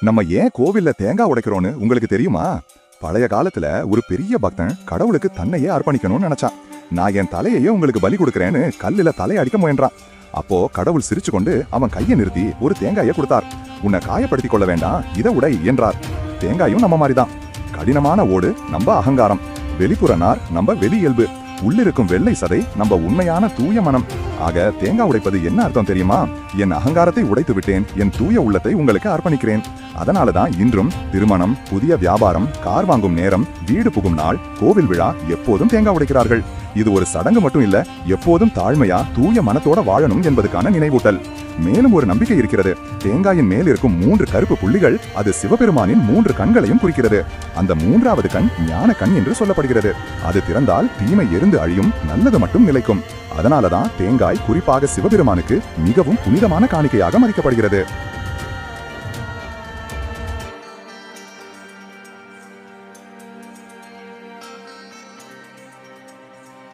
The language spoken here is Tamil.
நம்ம ஏன் கோவில்ல தேங்காய் உடைக்கிறோம்னு உங்களுக்கு தெரியுமா? பழைய காலத்துல ஒரு பெரிய பக்தன் கடவுளுக்கு தன்னையே அர்ப்பணிக்கணும்னு நினைச்சான். நான் என் தலையையே உங்களுக்கு பலி கொடுக்கறேன்னு கல்லுல தலையை அடிக்க முயன்றான். அப்போ கடவுள் சிரிச்சு கொண்டு அவன் கையை நிறுத்தி ஒரு தேங்காயை கொடுத்தார். உன்னை காயப்படுத்திக் கொள்ள வேண்டாம் இதை உடை என்றார். தேங்காயும் நம்ம மாதிரிதான். கடினமான ஓடு நம்ம அகங்காரம். வெளிப்புற நார் நம்ம வெளி இயல்பு. உள்ளிருக்கும் வெள்ளை சதை நம்ம உண்மையான தூய மனம். ஆக தேங்காய் உடைப்பது என்ன அர்த்தம் தெரியுமா? என் அகங்காரத்தை உடைத்து விட்டேன் என் தூய உள்ளத்தை உங்களுக்கு அர்ப்பணிக்கிறேன். அதனால தான் இன்றும் திருமணம் புதிய வியாபாரம் கார் வாங்கும் நேரம் வீடு புகும் நாள் கோவில் விழா எப்போதும் தேங்காய் உடைக்கிறார்கள். இது ஒரு சடங்கு மட்டும் இல்ல எப்போதும் தாழ்மையா தூய மனத்தோட வாழணும் என்பதுக்கான நினைவூட்டல். மேலும் ஒரு நம்பிக்கை இருக்கிறது. தேங்காயின் மேல் இருக்கும் மூன்று கருப்பு புள்ளிகள் அது சிவபெருமானின் மூன்று கண்களையும் குறிக்கிறது. அந்த மூன்றாவது கண் ஞான கண் என்று சொல்லப்படுகிறது. அது திறந்தால் தீமை எரிந்து அழியும் நல்லது மட்டும் நிலைக்கும். அதனாலதான் தேங்காய் குறிப்பாக சிவபெருமானுக்கு மிகவும் புனிதமான காணிக்கையாக மதிக்கப்படுகிறது.